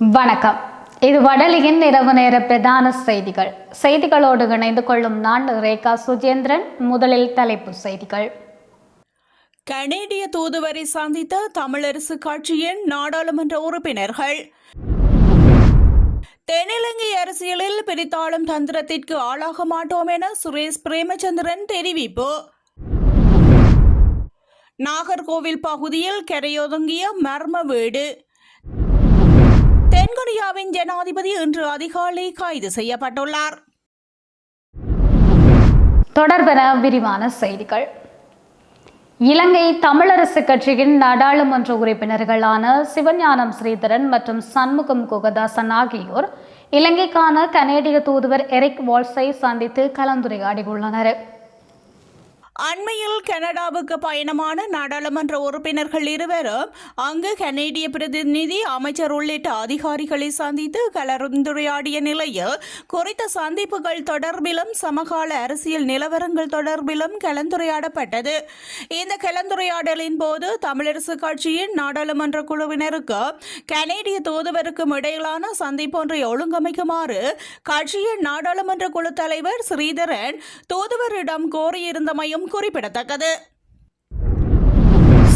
வணக்கம். இது வடலியின் இரவு நேர பிரதான செய்திகள். செய்திகளோடு இணைந்து கொள்ளும் நான் ரேகா சுஜேந்திரன் முதலில் தலைப்பு செய்திகள். கனேடிய தூதுவரை சந்தித்த தமிழரசு கட்சியின் நாடாளுமன்ற உறுப்பினர்கள். தென்னிலங்கை அரசியலில் பிரித்தாளும் தந்திரத்திற்கு ஆளாக மாட்டோம் என சுரேஷ் பிரேமச்சந்திரன் தெரிவிப்பு. நாகர்கோவில் பகுதியில் கரையொதுங்கிய மர்ம வீடு. தென்கொரியாவின் ஜனாதிபதி இன்று அதிகாலை கைது செய்யப்பட்டுள்ளார். தொடர்பென விரிவான செய்திகள். இலங்கை தமிழரசு கட்சியின் நாடாளுமன்ற உறுப்பினர்களான சிவஞானம் ஸ்ரீதரன் மற்றும் சண்முகம் குகதாசன் ஆகியோர் இலங்கைக்கான கனேடிய தூதுவர் எரிக் வால்ஸை சந்தித்து கலந்துரையாடியுள்ளனர். அண்மையில் கனடாவுக்கு பயணமான நாடாளுமன்ற உறுப்பினர்கள் இருவரும் அங்கு கனேடிய பிரதிநிதி அமைச்சர் உள்ளிட்ட அதிகாரிகளை சந்தித்து கலந்துரையாடிய நிலையில் குறித்த சந்திப்புகள் தொடர்பிலும் சமகால அரசியல் நிலவரங்கள் தொடர்பிலும் கலந்துரையாடப்பட்டது. இந்த கலந்துரையாடலின் போது தமிழரசு கட்சியின் நாடாளுமன்ற குழுவினருக்கு கனேடிய தூதுவருக்கும் இடையிலான சந்திப்பொன்றை ஒழுங்கமைக்குமாறு கட்சியின் நாடாளுமன்ற குழு தலைவர் ஸ்ரீதரன் தூதுவரிடம் கோரியிருந்தமையும் குறிப்பிடத்தக்கது.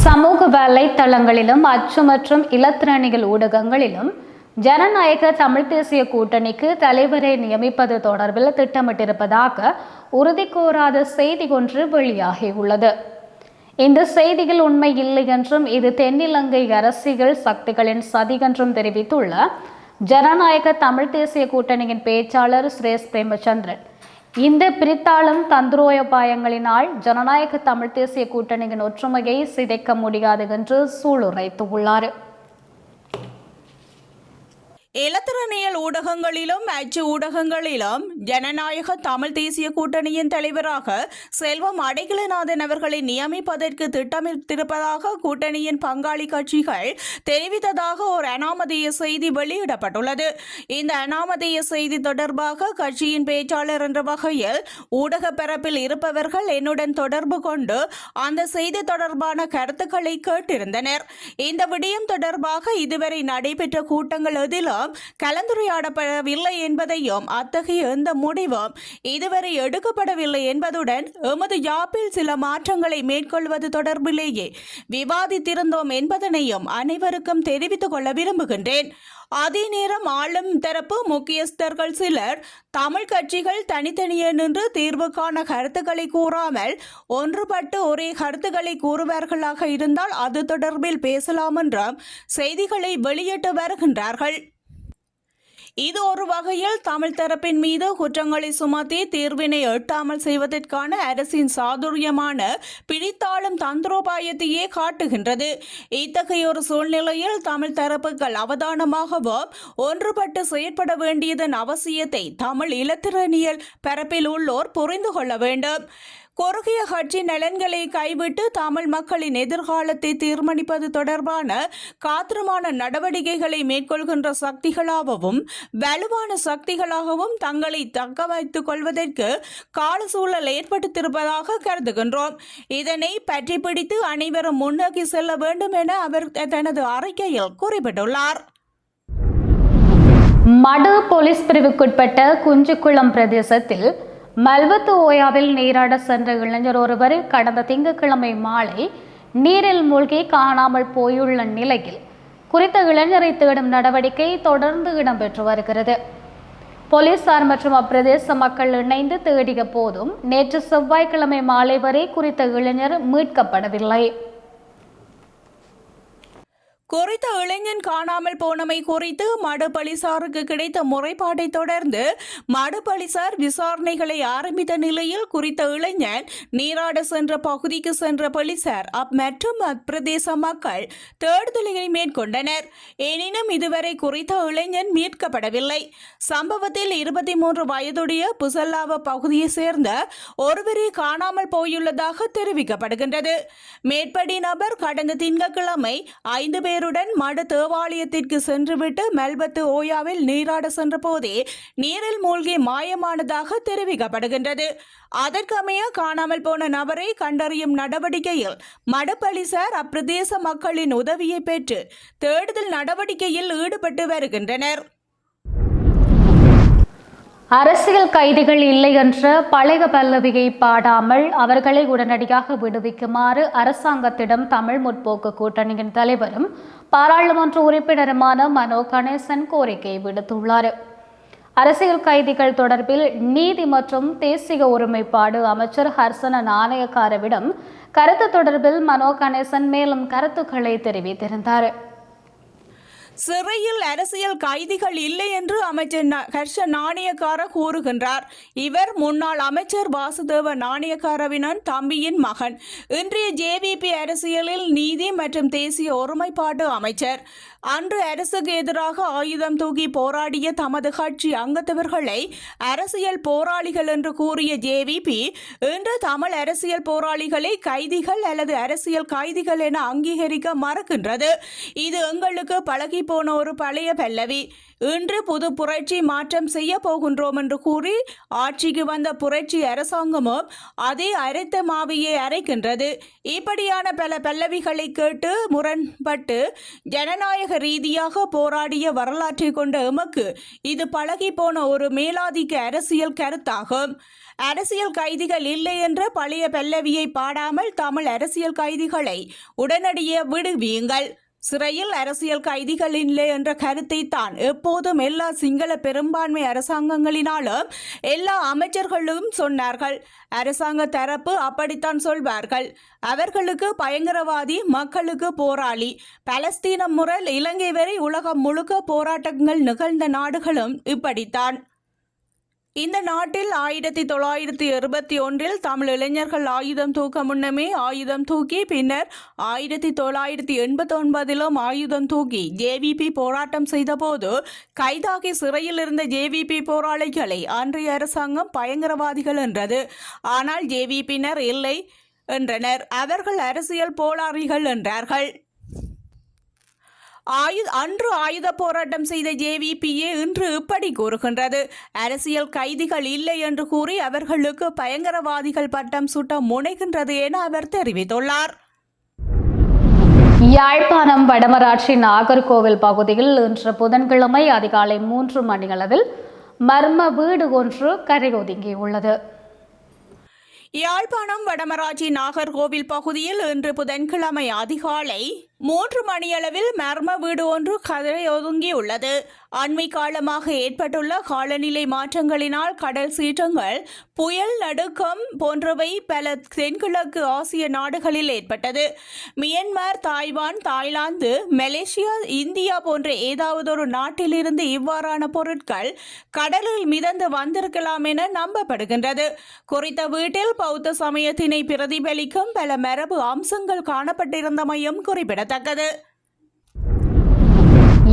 சமூக வலைத்தளங்களிலும் அச்சு மற்றும் இலத்திரணிகள் ஊடகங்களிலும் ஜனநாயக தமிழ் தேசிய கூட்டணிக்கு தலைவரை நியமிப்பது தொடர்பில் திட்டமிட்டிருப்பதாக உறுதி கோராத செய்தி ஒன்று வெளியாகியுள்ளது. இந்த செய்தியில் உண்மை இல்லை என்றும் இது தென்னிலங்கை அரசியல் சக்திகளின் சதி என்றும் தெரிவித்துள்ள ஜனநாயக தமிழ் தேசிய கூட்டணியின் பேச்சாளர் சுரேஷ் பிரேமச்சந்திரன். இந்த பிரித்தாளும் தந்திரோபாயங்களினால் ஜனநாயக தமிழ் தேசிய கூட்டணியின் ஒற்றுமையை சிதைக்க முடியாது என்று சூளுரைத்துள்ளார் இலத்திரனியல் ஊடகங்களிலும் அச்சு ஊடகங்களிலும் ஜனநாயக தமிழ் தேசிய கூட்டணியின் தலைவராக செல்வம் அடைக்கலநாதன் அவர்களை நியமிப்பதற்கு திட்டமிட்டிருப்பதாக கூட்டணியின் பங்காளி கட்சிகள் தெரிவித்ததாக ஒரு அனாமதேய செய்தி வெளியிடப்பட்டுள்ளது. இந்த அனாமதேய செய்தி தொடர்பாக கட்சியின் பேச்சாளர் என்ற வகையில் ஊடக பரப்பில் இருப்பவர்கள் என்னுடன் தொடர்பு கொண்டு அந்த செய்தி தொடர்பான கருத்துக்களை கேட்டிருந்தனர். இந்த விடயம் தொடர்பாக இதுவரை நடைபெற்ற கூட்டங்கள் எதிலும் கலந்துரையாடப்படவில்லை என்பதையும் அத்தகைய எந்த முடிவும் இதுவரை எடுக்கப்படவில்லை என்பதுடன் எமது யாப்பில் சில மாற்றங்களை மேற்கொள்வது தொடர்பிலேயே விவாதித்திருந்தோம் என்பதனையும் அனைவருக்கும் தெரிவித்துக் கொள்ள விரும்புகின்றேன். அதே நேரம் ஆளும் தரப்பு முக்கியஸ்தர்கள் சிலர் தமிழ் கட்சிகள் தனித்தனியே நின்று தீர்வுக்கான கருத்துக்களை கூறாமல் ஒன்றுபட்டு ஒரே கருத்துக்களை கூறுவார்களாக இருந்தால் அது தொடர்பில் பேசலாம் என்றும் செய்திகளை வெளியிட்டு வருகின்றார்கள். இது ஒரு வகையில் தமிழ் தரப்பின் மீது குற்றங்களை சுமத்தி தீர்வினை எட்டாமல் செய்வதற்கான அரசின் சாதுரியமான பிடித்தாளும் தந்திரோபாயத்தையே காட்டுகின்றது. இத்தகைய ஒரு சூழ்நிலையில் தமிழ் தரப்புகள் அவதானமாகவும் ஒன்றுபட்டு செயற்பட வேண்டியதன் அவசியத்தை தமிழ் இலத்திரனியல் பரப்பில் உள்ளோர் புரிந்து கொள்ள வேண்டும். குறுகிய கட்சி நலன்களை கைவிட்டு தமிழ் மக்களின் எதிர்காலத்தை தீர்மானிப்பது தொடர்பான காத்திரமான நடவடிக்கைகளை மேற்கொள்கின்ற சக்திகளாகவும் வலுவான சக்திகளாகவும் தங்களை தக்க வைத்துக் கொள்வதற்கு கால சூழல் ஏற்படுத்தியிருப்பதாக கருதுகின்றோம். இதனை பற்றி பிடித்து அனைவரும் முன்னோக்கி செல்ல வேண்டும் என அவர் தனது அறிக்கையில் குறிப்பிட்டுள்ளார். மடு போலீஸ் பிரிவுக்குட்பட்ட குஞ்சுக்குளம் பிரதேசத்தில் மல்வத்து ஓயாவில் நீராட சென்ற இளைஞர் ஒருவர் கடந்த திங்கட்கிழமை மாலை நீரில் மூழ்கி காணாமல் போயுள்ள நிலையில் குறித்த இளைஞரை தேடும் நடவடிக்கை தொடர்ந்து இடம்பெற்று வருகிறது. போலீசார் மற்றும் அப்பிரதேச மக்கள் இணைந்து தேடிய போதும் நேற்று செவ்வாய்க்கிழமை மாலை வரை குறித்த இளைஞர் மீட்கப்படவில்லை. குறித்த இளைஞன் காணாமல் போனமை குறித்து மடு போலீசாருக்கு கிடைத்த முறைப்பாட்டை தொடர்ந்து மடு போலீசார் விசாரணைகளை ஆரம்பித்த நிலையில் குறித்த இளைஞன் நீராட சென்ற பகுதிக்கு சென்ற போலீசார் அப் மற்றும் அப்பிரதேச மக்கள் தேடுதலை மேற்கொண்டனர். எனினும் இதுவரை குறித்த இளைஞன் மீட்கப்படவில்லை. சம்பவத்தில் இருபத்தி மூன்று வயதுடைய புசல்லாவ பகுதியை சேர்ந்த ஒருவரே காணாமல் போயுள்ளதாக தெரிவிக்கப்படுகின்றது. மேற்படி நபர் கடந்த திங்கட்கிழமை ஐந்து பேர் தம்பதியினருடன் மடு தேவாலயத்திற்கு சென்றுவிட்டு மெல்பத்து ஓயாவில் நீராட சென்றபோதே நீரில் மூழ்கி மாயமானதாக தெரிவிக்கப்படுகின்றது. அதற்கமைய காணாமல் போன நபரை கண்டறியும் நடவடிக்கையில் மடு அப்பிரதேச மக்களின் உதவியை பெற்று தேடுதல் நடவடிக்கையில் ஈடுபட்டு வருகின்றனர். அரசியல் கைதிகள் இல்லை என்ற பழைய பல்லவியை பாடாமல் அவர்களை உடனடியாக விடுவிக்குமாறு அரசாங்கத்திடம் தமிழ் முற்போக்கு கூட்டணியின் தலைவரும் பாராளுமன்ற உறுப்பினருமான மனோ கணேசன் கோரிக்கை விடுத்துள்ளார். அரசியல் கைதிகள் தொடர்பில் நீதி மற்றும் தேசிய ஒருமைப்பாடு அமைச்சர் ஹர்சன நாணயக்காரவிடம் கருத்து தொடர்பில் மனோ கணேசன் மேலும் கருத்துக்களை தெரிவித்திருந்தார். சிறையில் அரசியல் கைதிகள் இல்லை என்று அமைச்சர் ந- ஹர்ஷ நாணயக்கார கூறுகின்றார். இவர் முன்னாள் அமைச்சர் வாசுதேவ நாணயக்காரவினன் தம்பியின் மகன். இன்றைய ஜேவிபி அரசியலில் நீதி மற்றும் தேசிய ஒருமைப்பாடு அமைச்சர். அன்று அரசுக்கு எதிராக ஆயுதம் தூக்கி போராடிய தமது கட்சி அங்கத்தவர்களை அரசியல் போராளிகள் என்று கூறிய ஜேவிபி இன்று தமிழ் அரசியல் போராளிகளை கைதிகள் அல்லது அரசியல் கைதிகள் என அங்கீகரிக்க மறுக்கின்றது. இது எங்களுக்கு பழகி போன ஒரு பழைய பல்லவி இன்று புது புரட்சி மாற்றம் செய்ய போகின்றோம் என்று கூறி ஆட்சிக்கு வந்த புரட்சி அரசாங்கமும் அதே அரைத்த மாவியை அரைக்கின்றது. இப்படியான பல பல்லவிகளை கேட்டு முரண்பட்டு ஜனநாயக ரீதியாக போராடிய வரலாற்றை கொண்ட எமக்கு இது பழகி போன ஒரு மேலாதிக்க அரசியல் கருத்தாகும். அரசியல் கைதிகள் இல்லை என்ற பழைய பல்லவியை பாடாமல் தமிழ் அரசியல் கைதிகளை உடனடியே விடுவியுங்கள் சிறையில் அரசியல் கைதிகள் இல்லை என்ற கருத்தை தான் எப்போதும் எல்லா சிங்கள பெரும்பான்மை அரசாங்கங்களினாலும் எல்லா அமைச்சர்களும் சொன்னார்கள். அரசாங்க தரப்பு அப்படித்தான் சொல்வார்கள். அவர்களுக்கு பயங்கரவாதி மக்களுக்கு போராளி. பலஸ்தீனம் முறை இலங்கை வரை உலகம் முழுக்க போராட்டங்கள் நிகழ்ந்த நாடுகளும் இப்படித்தான். இந்த நாட்டில் ஆயிரத்தி தொள்ளாயிரத்தி இருபத்தி ஒன்றில் தமிழ் இளைஞர்கள் ஆயுதம் தூக்க முன்னமே ஆயுதம் தூக்கி பின்னர் ஆயிரத்தி தொள்ளாயிரத்தி எண்பத்தி ஒன்பதிலும் ஆயுதம் தூக்கி ஜேவிபி போராட்டம் செய்தபோது கைதாகி சிறையில் இருந்த ஜேவிபி போராளிகளை அன்றைய அரசாங்கம் பயங்கரவாதிகள் என்றது. ஆனால் ஜேவிபியினர் இல்லை என்றனர். அவர்கள் அரசியல் போராளிகள் என்றார்கள். ஆயுத அன்று ஆயுத போராட்டம் செய்த ஜேவிபியே இன்று இப்படி கூறுகின்றது. அரசியல் கைதிகள் இல்லை என்று கூறி அவர்களுக்கு பயங்கரவாதிகள் பட்டம் சூட்ட முனைகின்றது என அவர் தெரிவித்துள்ளார். யாழ்ப்பாணம் வடமராட்சி நாகர்கோவில் பகுதியில் இன்று புதன்கிழமை அதிகாலை மூன்று மணியளவில் மர்ம வீடு ஒன்று கரையொதுங்கியுள்ளது யாழ்ப்பாணம் வடமராட்சி நாகர்கோவில் பகுதியில் இன்று புதன்கிழமை அதிகாலை மூன்று மணியளவில் மர்ம வீடு ஒன்று கதரை ஒதுங்கியுள்ளது. அண்மை காலமாக ஏற்பட்டுள்ள காலநிலை மாற்றங்களினால் கடல் சீற்றங்கள் புயல் நடுக்கம் போன்றவை பல தென்கிழக்கு ஆசிய நாடுகளில் ஏற்பட்டது. Myanmar Taiwan Thailand Malaysia India போன்ற ஏதாவது ஒரு நாட்டிலிருந்து இவ்வாறான பொருட்கள் கடலில் மிதந்து வந்திருக்கலாம் என நம்பப்படுகின்றது. குறித்த வீட்டில் பௌத்த சமயத்தினை பிரதிபலிக்கும் பல மரபு அம்சங்கள் காணப்பட்டிருந்தமையும் குறிப்பிடத்தக்கது.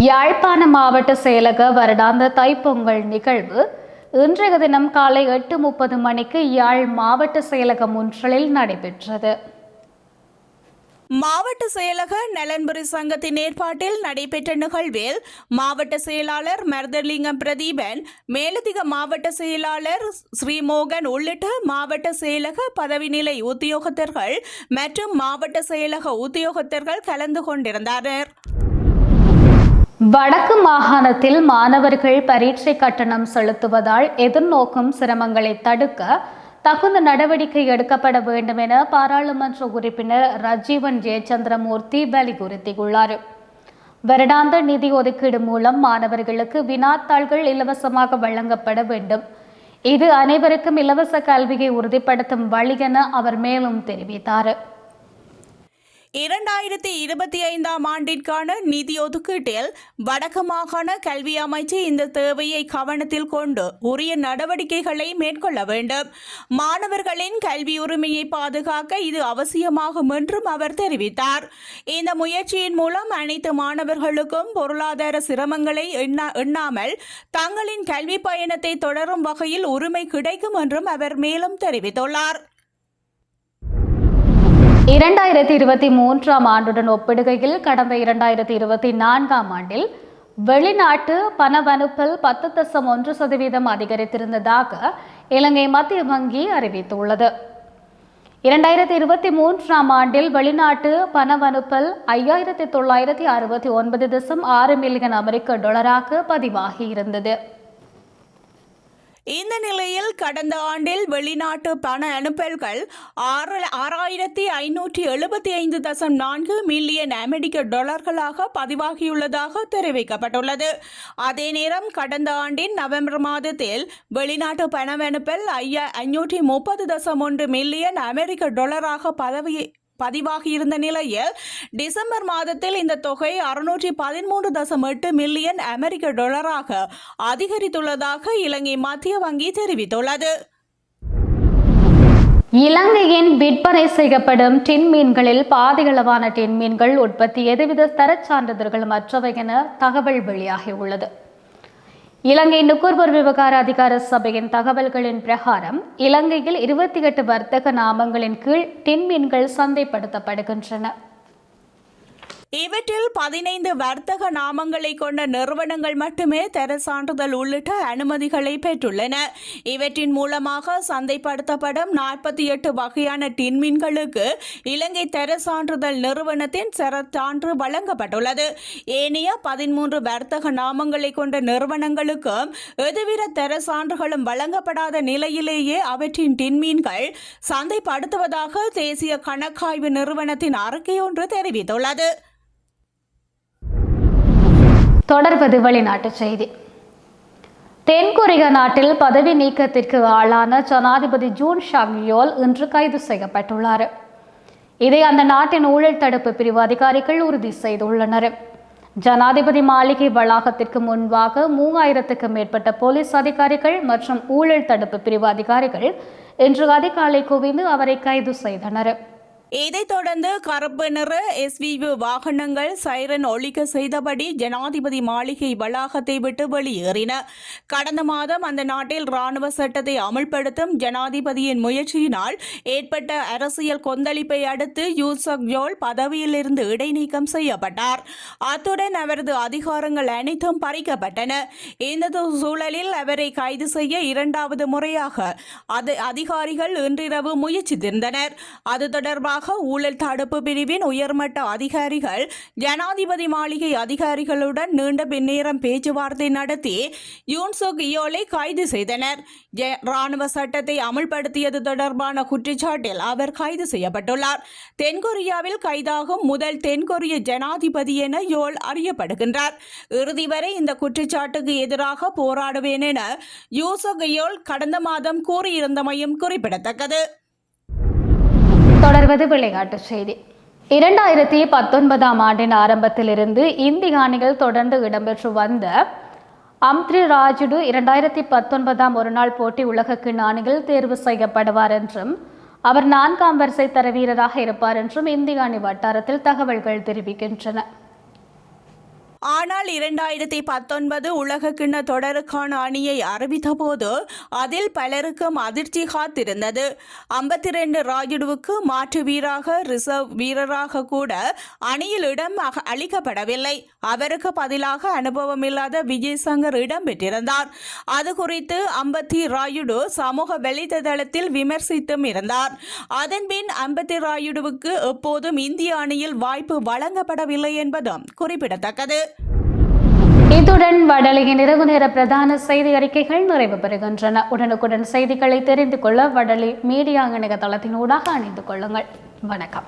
யாழ்ப்பாண மாவட்ட செயலக வருடாந்த தைப்பொங்கல் நிகழ்வு இன்றைய தினம் காலை எட்டு முப்பது மணிக்கு யாழ் மாவட்ட செயலகம் ஒன்றில் நடைபெற்றது. மாவட்ட செயலக நலன்புரி சங்கத்தின் ஏற்பாட்டில் நடைபெற்ற நிகழ்வில் மாவட்ட செயலாளர் மருதலிங்கம் பிரதீபன் மேலதிக மாவட்ட செயலாளர் ஸ்ரீமோகன் உள்ளிட்ட மாவட்ட செயலக பதவி நிலை உத்தியோகத்தர்கள் மற்றும் மாவட்ட செயலக உத்தியோகத்தர்கள் கலந்து கொண்டிருந்தனர் வடக்கு மாகாணத்தில் மாணவர்கள் பரீட்சை கட்டணம் செலுத்துவதால் எதிர்நோக்கும் சிரமங்களை தடுக்க தகுந்த நடவடிக்கை எடுக்கப்பட வேண்டும் என பாராளுமன்ற உறுப்பினர் ரஜீவன் ஜெயச்சந்திரமூர்த்தி வலியுறுத்தியுள்ளார். வருடாந்த நிதி ஒதுக்கீடு மூலம் மாணவர்களுக்கு வினாத்தாள்கள் இலவசமாக வழங்கப்பட வேண்டும். இது அனைவருக்கும் இலவச கல்வியை உறுதிப்படுத்தும் வழி என அவர் மேலும் தெரிவித்தார். இரண்டாயிரத்தி இருபத்தி ஐந்தாம் ஆண்டிற்கான நிதி ஒதுக்கீட்டில் வடக்கு மாகாண கல்வி அமைச்சு இந்த தேவையை கவனத்தில் கொண்டு உரிய நடவடிக்கைகளை மேற்கொள்ள வேண்டும். மாணவர்களின் கல்வி உரிமையை பாதுகாக்க இது அவசியமாகும் என்றும் அவர் தெரிவித்தார். இந்த முயற்சியின் மூலம் அனைத்து மாணவர்களுக்கும் பொருளாதார சிரமங்களை எண்ணா எண்ணாமல் தங்களின் கல்வி பயணத்தை தொடரும் வகையில் உரிமை கிடைக்கும் என்றும் அவர் மேலும் தெரிவித்துள்ளார். இரண்டாயிரத்தி இருபத்தி மூன்றாம் ஆண்டுடன் ஒப்பிடுகையில் கடந்த இரண்டாயிரத்தி இருபத்தி நான்காம் ஆண்டில் வெளிநாட்டு பணவனுப்பல் பத்து தசம் ஒன்று சதவீதம் அதிகரித்திருந்ததாக இலங்கை மத்திய வங்கி அறிவித்துள்ளது. இரண்டாயிரத்தி இருபத்தி மூன்றாம் ஆண்டில் வெளிநாட்டு பணவனுப்பல் ஐயாயிரத்தி தொள்ளாயிரத்தி அறுபத்தி ஒன்பது தசம் ஆறு மில்லியன் அமெரிக்க டாலராக பதிவாகியிருந்தது. இந்த நிலையில் கடந்த ஆண்டில் வெளிநாட்டு பண அனுப்பல்கள் ஆறு ஆறாயிரத்தி ஐநூற்றி எழுபத்தி ஐந்து தசம் நான்கு மில்லியன் அமெரிக்க டாலர்களாக பதிவாகியுள்ளதாக தெரிவிக்கப்பட்டுள்ளது. அதே நேரம் கடந்த ஆண்டின் நவம்பர் மாதத்தில் வெளிநாட்டு பண அனுப்பல் ஐயா ஐநூற்றி முப்பது தசம் ஒன்று மில்லியன் அமெரிக்க டாலராக பதவி பதிவாகியிருந்த நிலையில் டிசம்பர் மாதத்தில் இந்த தொகை அறுநூற்றி பதிமூன்று தசம் எட்டு மில்லியன் அமெரிக்க டாலராக அதிகரித்துள்ளதாக இலங்கை மத்திய வங்கி தெரிவித்துள்ளது. இலங்கையின் விற்பனை செய்யப்படும் டின் மீன்களில் பாதிகளவான டின் மீன்கள் உற்பத்தி எதுவித தரச் சான்றிதழ்கள் மற்றவை என தகவல் வெளியாகியுள்ளது. இலங்கை நுகர்வோர் விவகார அதிகார சபையின் தகவல்களின் பிரகாரம் இலங்கையில் இருபத்தி எட்டு வர்த்தக நாமங்களின் கீழ் தின்மீன்கள் சந்தைப்படுத்தப்படுகின்றன. இவற்றில் பதினைந்து வர்த்தக நாமங்களை கொண்ட நிறுவனங்கள் மட்டுமே தர சான்றிதழ் உள்ளிட்ட அனுமதிகளை பெற்றுள்ளன. இவற்றின் மூலமாக சந்தைப்படுத்தப்படும் நாற்பத்தி எட்டு வகையான டின்மீன்களுக்கு இலங்கை தர சான்றிதழ் நிறுவனத்தின் சான்று வழங்கப்பட்டுள்ளது. ஏனைய பதிமூன்று வர்த்தக நாமங்களை கொண்ட நிறுவனங்களுக்கும் எதுவித தர சான்றுகளும் வழங்கப்படாத நிலையிலேயே அவற்றின் டின்மீன்கள் சந்தைப்படுத்துவதாக தேசிய கணக்காய்வு நிறுவனத்தின் அறிக்கை ஒன்று தெரிவித்துள்ளது. தொடர்வது வெளிநாட்டுச் செய்தி. தென்கொரிய நாட்டில் பதவி நீக்கத்திற்கு ஆளான ஜனாதிபதி ஜூன் ஷாங்யோல் இன்று கைது செய்யப்பட்டுள்ளார். இதை அந்த நாட்டின் ஊழல் தடுப்பு பிரிவு அதிகாரிகள் உறுதி செய்துள்ளனர். ஜனாதிபதி மாளிகை வளாகத்திற்கு முன்பாக மூவாயிரத்துக்கும் மேற்பட்ட போலீஸ் அதிகாரிகள் மற்றும் ஊழல் தடுப்பு பிரிவு அதிகாரிகள் இன்று அதிகாலை குவிந்து அவரை கைது செய்தனர். இதைத் தொடர்ந்து கருப்பு நிற எஸ்விபி வாகனங்கள் சைரன் ஒழிக்க செய்தபடி ஜனாதிபதி மாளிகை வளாகத்தை விட்டு வெளியேறின. கடந்த மாதம் அந்த நாட்டில் ராணுவ சட்டத்தை அமல்படுத்தும் ஜனாதிபதியின் முயற்சியினால் ஏற்பட்ட அரசியல் கொந்தளிப்பை அடுத்து யூசக் ஜோல் பதவியிலிருந்து இடைநீக்கம் செய்யப்பட்டார். அத்துடன் அவரது அதிகாரங்கள் அனைத்தும் பறிக்கப்பட்டன. இந்த சூழலில் அவரை கைது செய்ய இரண்டாவது முறையாக அது அதிகாரிகள் இன்றிரவு முயற்சித்திருந்தனர் அது தொடர்பாக ஊழல் தடுப்பு பிரிவின் உயர்மட்ட அதிகாரிகள் ஜனாதிபதி மாளிகை அதிகாரிகளுடன் நீண்ட பின்னேரம் பேச்சுவார்த்தை நடத்தி யூன்சுக் இயோலை கைது செய்தனர். ராணுவ சட்டத்தை அமல்படுத்தியது தொடர்பான குற்றச்சாட்டில் அவர் கைது செய்யப்பட்டுள்ளார். தென்கொரியாவில் கைதாகும் முதல் தென்கொரிய ஜனாதிபதி என யோல் அறியப்படுகின்றார். இறுதி வரை இந்த குற்றச்சாட்டுக்கு எதிராக போராடுவேன் என யூசுக் யோல் கடந்த மாதம் கூறியிருந்தமையும் குறிப்பிடத்தக்கது. தொடர்வது விளையாட்டு செய்தி. இரண்டாயிரத்தி பத்தொன்பதாம் ஆண்டின் ஆரம்பத்திலிருந்து இந்திய அணிகள் தொடர்ந்து இடம்பெற்று வந்த அம்த்ரி ராஜுடு இரண்டாயிரத்தி பத்தொன்பதாம் ஒருநாள் போட்டி உலகக்கிண அணியில் தேர்வு செய்யப்படுவார் என்றும் அவர் நான்காம் வரிசை தர வீரராக இருப்பார் என்றும் இந்திய அணி வட்டாரத்தில் தகவல்கள் தெரிவிக்கின்றன. ஆனால் இரண்டாயிரத்தி பத்தொன்பது உலக கிண்ண தொடருக்கான அணியை அறிவித்தபோது அதில் பலருக்கும் அதிர்ச்சி காத்திருந்தது. ஐம்பத்தி ரெண்டு ராயுடுவுக்கு மாற்று வீராக ரிசர்வ் வீரராக கூட அணியில் இடம் அக- அளிக்கப்படவில்லை. அவருக்கு பதிலாக அனுபவமில்லாத விஜய் சங்கர் இடம் பெற்றிருந்தார் அது குறித்து அம்பத்தி ராயுடு சமூக வலைதளத்தில் விமர்சித்தும் இருந்தார். அதன்பின் அம்பத்தி ராயுடுவுக்கு எப்போதும் இந்திய அணியில் வாய்ப்பு வழங்கப்படவில்லை என்பதும் குறிப்பிடத்தக்கது. இத்துடன் வடலியின் இரவு நேர பிரதான செய்தி அறிக்கைகள் நிறைவு பெறுகின்றன. உடனுக்குடன் செய்திகளை தெரிந்து கொள்ள வடலி மீடியா இணையதளத்தின் ஊடாக அணிந்து கொள்ளுங்கள். வணக்கம்.